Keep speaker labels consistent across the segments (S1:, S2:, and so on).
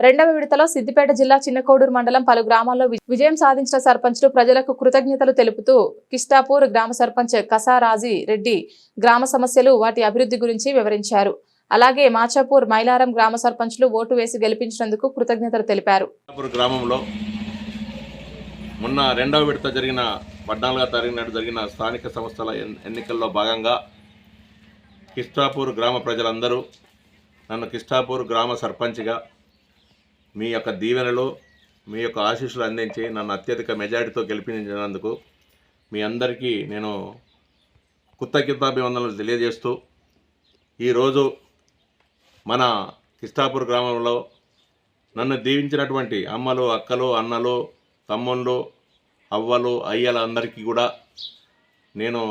S1: రెండవ విడతలో సిద్దిపేట జిల్లా చిన్నకోడూరు మండలం పలు గ్రామాల్లో విజయం సాధించిన సర్పంచ్లు ప్రజలకు కృతజ్ఞతలు తెలుపుతూ కిష్టాపూర్ గ్రామ సర్పంచ్ కసారాజీ రెడ్డి గ్రామ సమస్యలు వాటి అభివృద్ధి గురించి వివరించారు. అలాగే మాచాపూర్ మైలారం గ్రామ సర్పంచ్లు ఓటు వేసి గెలిపించినందుకు కృతజ్ఞతలు తెలిపారు.
S2: గ్రామంలో మొన్న రెండవ విడత జరిగిన పద్నాలుగో తారీఖు నాడు జరిగిన స్థానిక సంస్థల ఎన్నికల్లో భాగంగా కిష్టాపూర్ గ్రామ ప్రజలందరూ నన్ను కిష్టాపూర్ గ్రామ సర్పంచ్గా మీ యొక్క దీవెనలు మీ యొక్క ఆశీస్సులు అందించి నన్ను అత్యధిక మెజారిటీతో గెలిపించినందుకు మీ అందరికీ నేను కృతజ్ఞతాభివందనలు తెలియజేస్తూ ఈరోజు మన కిస్తాపూర్ గ్రామంలో నన్ను దీవించినటువంటి అమ్మలు అక్కలు అన్నలు తమ్ముళ్ళు అవ్వలు అయ్యల అందరికీ కూడా నేను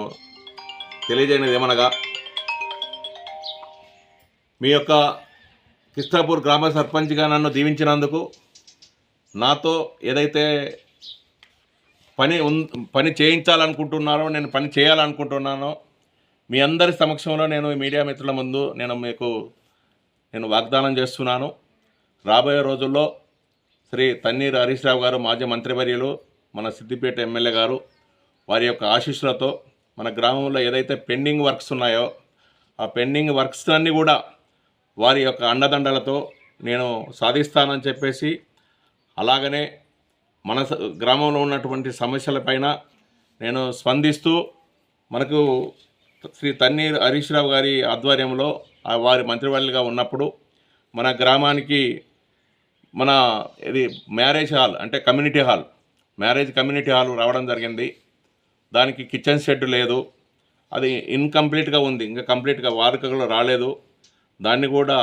S2: తెలియజేయనిది ఏమనగా మీ యొక్క కిష్టాపూర్ గ్రామ సర్పంచ్గా నన్ను దీవించినందుకు నాతో ఏదైతే పని పని చేయించాలనుకుంటున్నారో నేను పని చేయాలనుకుంటున్నానో మీ అందరి సమక్షంలో నేను మీడియా మిత్రుల ముందు నేను మీకు నేను వాగ్దానం చేస్తున్నాను. రాబోయే రోజుల్లో శ్రీ తన్నీరు హరీష్ రావు గారు మాజీ మంత్రివర్యులు మన సిద్దిపేట ఎమ్మెల్యే గారు వారి యొక్క ఆశీస్సులతో మన గ్రామంలో ఏదైతే పెండింగ్ వర్క్స్ ఉన్నాయో ఆ పెండింగ్ వర్క్స్ అన్నీ కూడా వారి యొక్క అండదండలతో నేను సాధిస్తానని చెప్పేసి అలాగనే మన స- గ్రామంలో ఉన్నటువంటి సమస్యలపైన నేను స్పందిస్తూ మనకు శ్రీ తన్నీర్ హరీష్ రావు గారి ఆధ్వర్యంలో వారి మంత్రివర్యులుగా ఉన్నప్పుడు మన గ్రామానికి మన ఇది మ్యారేజ్ హాల్ అంటే community hall marriage community hall రావడం జరిగింది. దానికి కిచెన్ షెడ్ లేదు. అది ఇన్కంప్లీట్గా ఉంది. ఇంకా కంప్లీట్గా వాడుకలు రాలేదు. దాన్ని కూడా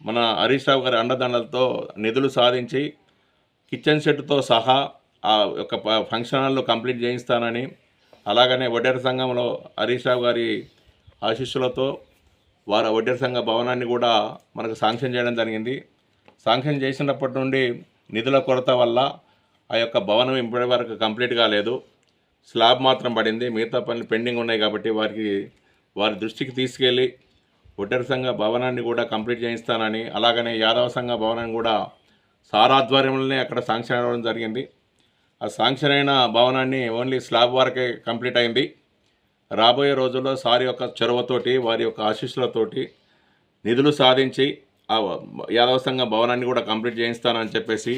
S2: మన హరీష్ రావు గారి అండదండలతో నిధులు సాధించి కిచెన్ సెట్తో సహా ఆ యొక్క ఫంక్షన్ హాల్లో కంప్లీట్ చేయిస్తానని అలాగనే వడ్డేర సంఘంలో హరీష్ రావు గారి ఆశీస్సులతో వారు వడ్డేర సంఘ భవనాన్ని కూడా మనకు శాంక్షన్ చేయడం జరిగింది. శాంక్షన్ చేసినప్పటి నుండి నిధుల కొరత వల్ల ఆ యొక్క భవనం ఇప్పటి వరకు కంప్లీట్ కాలేదు. స్లాబ్ మాత్రం పడింది. మిగతా పనులు పెండింగ్ ఉన్నాయి కాబట్టి వారికి వారి దృష్టికి తీసుకెళ్ళి ఒడ్డర సంఘ భవనాన్ని కూడా కంప్లీట్ చేయిస్తానని అలాగనే యాదవ సంఘ భవనాన్ని కూడా సార్ ఆధ్వర్యంలోనే అక్కడ శాంక్షన్ అవ్వడం జరిగింది. ఆ శాంక్షన్ అయిన భవనాన్ని ఓన్లీ స్లాబ్ వరకే కంప్లీట్ అయింది. రాబోయే రోజుల్లో సార్ యొక్క చొరవతోటి వారి యొక్క ఆశీస్సులతోటి నిధులు సాధించి ఆ యాదవ సంఘ భవనాన్ని కూడా కంప్లీట్ చేయిస్తానని చెప్పేసి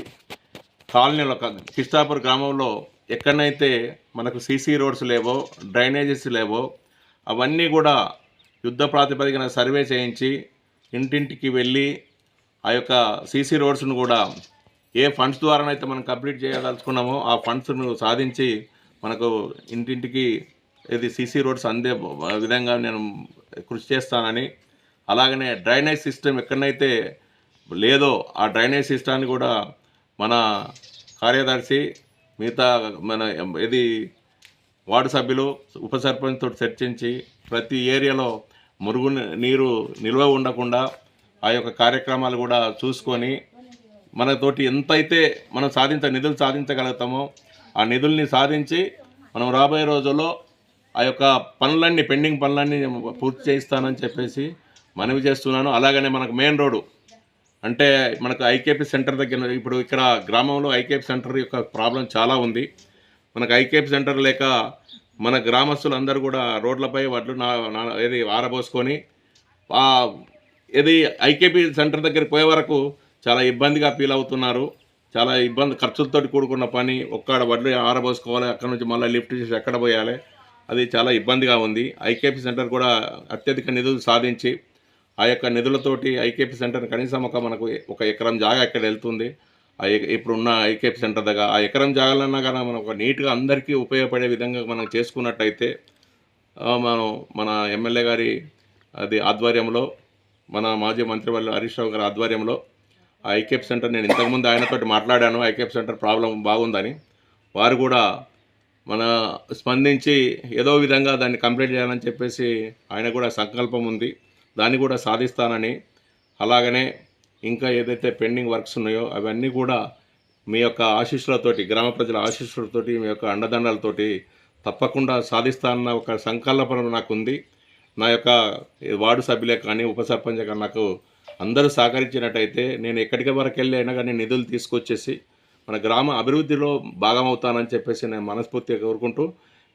S2: కాలనీలో క- కిష్టాపూర్ గ్రామంలో ఎక్కడనైతే మనకు సీసీ రోడ్స్ లేవో డ్రైనేజెస్ లేవో అవన్నీ కూడా యుద్ధ ప్రాతిపదికన సర్వే చేయించి ఇంటింటికి వెళ్ళి ఆ యొక్క సీసీ రోడ్స్ను కూడా ఏ ఫండ్స్ ద్వారానైతే మనం కంప్లీట్ చేయదలుచుకున్నామో ఆ ఫండ్స్ను సాధించి మనకు ఇంటింటికి ఇది సీసీ రోడ్స్ అందే విధంగా నేను కృషి చేస్తానని అలాగనే డ్రైనేజ్ సిస్టమ్ ఎక్కడనైతే లేదో ఆ డ్రైనేజ్ సిస్టాన్ని కూడా మన కార్యదర్శి మిగతా మన ఇది వార్డు సభ్యులు ఉప సర్పంచ్తో చర్చించి ప్రతి ఏరియాలో మురుగు నీరు నిల్వ ఉండకుండా ఆ యొక్క కార్యక్రమాలు కూడా చూసుకొని మనతోటి ఎంతైతే మనం సాధించ నిధులు సాధించగలుగుతామో ఆ నిధుల్ని సాధించి మనం రాబోయే రోజుల్లో ఆ యొక్క పనులన్నీ పెండింగ్ పనులన్నీ పూర్తి చేయిస్తానని చెప్పేసి మనవి చేస్తున్నాను. అలాగనే మనకు మెయిన్ రోడ్డు అంటే మనకు ఐకేపీ సెంటర్ దగ్గర ఇప్పుడు ఇక్కడ గ్రామంలో ఐకేపీ సెంటర్ యొక్క ప్రాబ్లం చాలా ఉంది. మనకు ఐకేపీ సెంటర్ లేక మన గ్రామస్తులందరూ కూడా రోడ్లపై వడ్లు నా నా- ఏది ఆరబోసుకొని ఆ ఇది ఐకేపీ సెంటర్ దగ్గరికి పోయే వరకు చాలా ఇబ్బందిగా ఫీల్ అవుతున్నారు. చాలా ఇబ్బంది ఖర్చులతో కూడుకున్న పని ఒక్కడ వడ్లు ఆరబోసుకోవాలి అక్కడ నుంచి మళ్ళీ లిఫ్ట్ చేసి ఎక్కడ పోయాలి అది చాలా ఇబ్బందిగా ఉంది. ఐకేపీ సెంటర్ కూడా అత్యధిక నిధులు సాధించి ఆ యొక్క నిధులతోటి ఐకేపీ సెంటర్ కనీసం ఒక మనకు ఒక ఎకరం జాగా ఇక్కడ వెళ్తుంది. ఇప్పుడున్న ఐకేఫ్ సెంటర్ దగ్గర ఆ ఎకరం జాగాలన్నా కానీ మనం ఒక నీట్గా అందరికీ ఉపయోగపడే విధంగా మనం చేసుకున్నట్టయితే మనం మన ఎమ్మెల్యే గారి అది ఆధ్వర్యంలో మన మాజీ మంత్రివర్యులు హరీష్ రావు గారి ఆధ్వర్యంలో ఆ ఐకేప్ సెంటర్ నేను ఇంతకుముందు ఆయనతో మాట్లాడాను ఐకేప్ సెంటర్ ప్రాబ్లం బాగుందని. వారు కూడా మన స్పందించి ఏదో విధంగా దాన్ని కంప్లీట్ చేయాలని చెప్పేసి ఆయన కూడా సంకల్పం ఉంది. దాన్ని కూడా సాధిస్తానని అలాగనే ఇంకా ఏదైతే పెండింగ్ వర్క్స్ ఉన్నాయో అవన్నీ కూడా మీ యొక్క ఆశీస్సులతోటి గ్రామ ప్రజల ఆశీస్సులతోటి మీ యొక్క అండదండాలతోటి తప్పకుండా సాధిస్తానన్న ఒక సంకల్పన నాకు ఉంది నా యొక్క వార్డు సభ్యులే కానీ ఉప సర్పంచ్ కానీ నాకు అందరూ సహకరించినట్టయితే నేను ఎక్కడికి వరకు వెళ్ళి అయినా కానీ నిధులు తీసుకొచ్చేసి మన గ్రామ అభివృద్ధిలో భాగమవుతానని చెప్పేసి నేను మనస్ఫూర్తిగా కోరుకుంటూ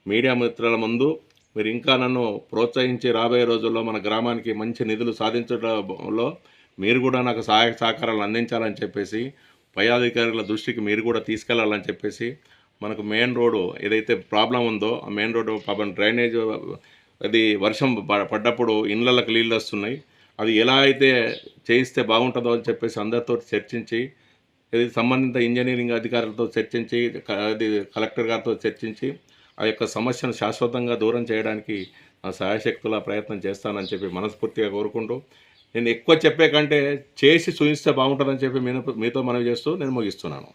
S2: మీడియా మిత్రుల ముందు మీరు ఇంకా నన్ను ప్రోత్సహించి రాబోయే రోజుల్లో మన గ్రామానికి మంచి నిధులు సాధించడంలో మీరు కూడా నాకు సహాయ సహకారాలు అందించాలని చెప్పేసి పై అధికారుల దృష్టికి మీరు కూడా తీసుకెళ్ళాలని చెప్పేసి మనకు మెయిన్ రోడ్డు ఏదైతే ప్రాబ్లం ఉందో ఆ మెయిన్ రోడ్డు పాపం డ్రైనేజ్ అది వర్షం ప- పడ్డప్పుడు ఇళ్ళకి నీళ్ళు వస్తున్నాయి. అది ఎలా అయితే చేయిస్తే బాగుంటుందో అని చెప్పేసి అందరితో చర్చించి ఇది సంబంధిత ఇంజనీరింగ్ అధికారులతో చర్చించి అది కలెక్టర్ గారితో చర్చించి ఆ యొక్క సమస్యను శాశ్వతంగా దూరం చేయడానికి నా సహాయశక్తుల ప్రయత్నం చేస్తానని చెప్పి మనస్ఫూర్తిగా కోరుకుంటూ నేను ఎక్కువ చెప్పే కంటే చేసి చూపిస్తే బాగుంటుందని చెప్పి మీతో మీతో మనవి చేస్తూ నేను ముగిస్తున్నాను.